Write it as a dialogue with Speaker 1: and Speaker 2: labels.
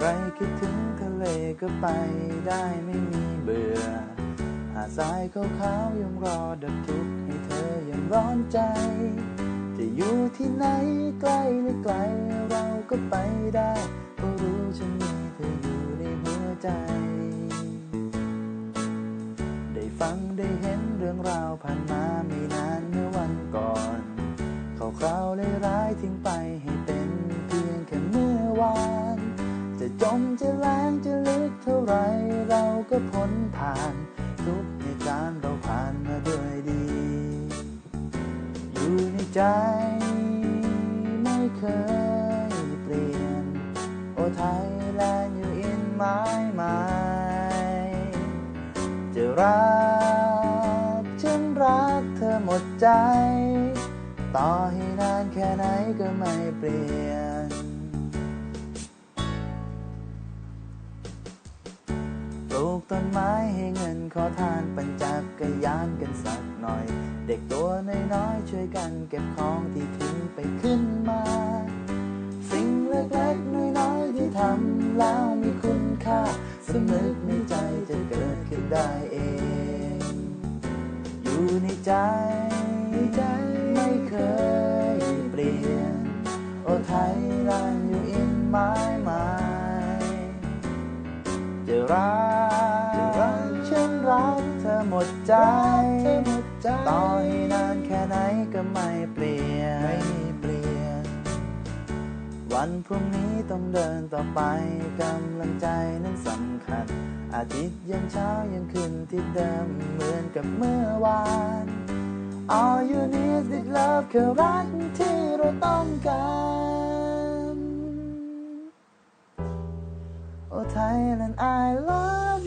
Speaker 1: ไรคิดถึงทะเลก็ไปได้ไม่มีเบื่อ หาดทรายขาวๆยังรอดับทุกข์ให้เธอยังร้อนใจ จะอยู่ที่ไหนใกล้หรือไกลเราก็ไปได้เพราะรู้ฉันมีเธออยู่ในหัวใจ ได้ฟังได้เห็นเรื่องราวผ่านมาไม่นานเมื่อวันก่อนเขาคราวเลยร้ายทิ้งไปให้ มจะแรงจะลึกเท่าไรเราก็พ้นผ่านทุกเหตุการณ์เราผ่านมาด้วยดี อยู่ในใจไม่เคยเปลี่ยน โอไทยแลนด์อยู่ in my mind จะรักฉันรักเธอหมดใจ ต่อให้นานแค่ไหนก็ไม่เปลี่ยน ลูกต้นไม้ให้เงินขอทานปั่นจักรยานกันสักหน่อย เด็กตัวน้อยๆช่วยกันเก็บของที่ทิ้งไปขึ้นมา สิ่งเล็กๆน้อยๆที่ทำแล้วมีคุณค่าสนึกในใจจะเกิดขึ้นได้เอง อยู่ในใจใจไม่เคยเปลี่ยน โอไทยแลนอยู่ in my mind จะรักจะรัก เธอหมดใจ ต่อให้นานแค่ไหนก็ไม่เปลี่ยนไม่เปลี่ยน วันพรุ่งนี้ต้องเดินต่อไปกำลังใจนั้นสำคัญ อาทิตย์ยังเช้ายังขึ้นที่เดิมเหมือนกับเมื่อวาน All you need is love คือรักที่เราต้องการ Oh Thailand I love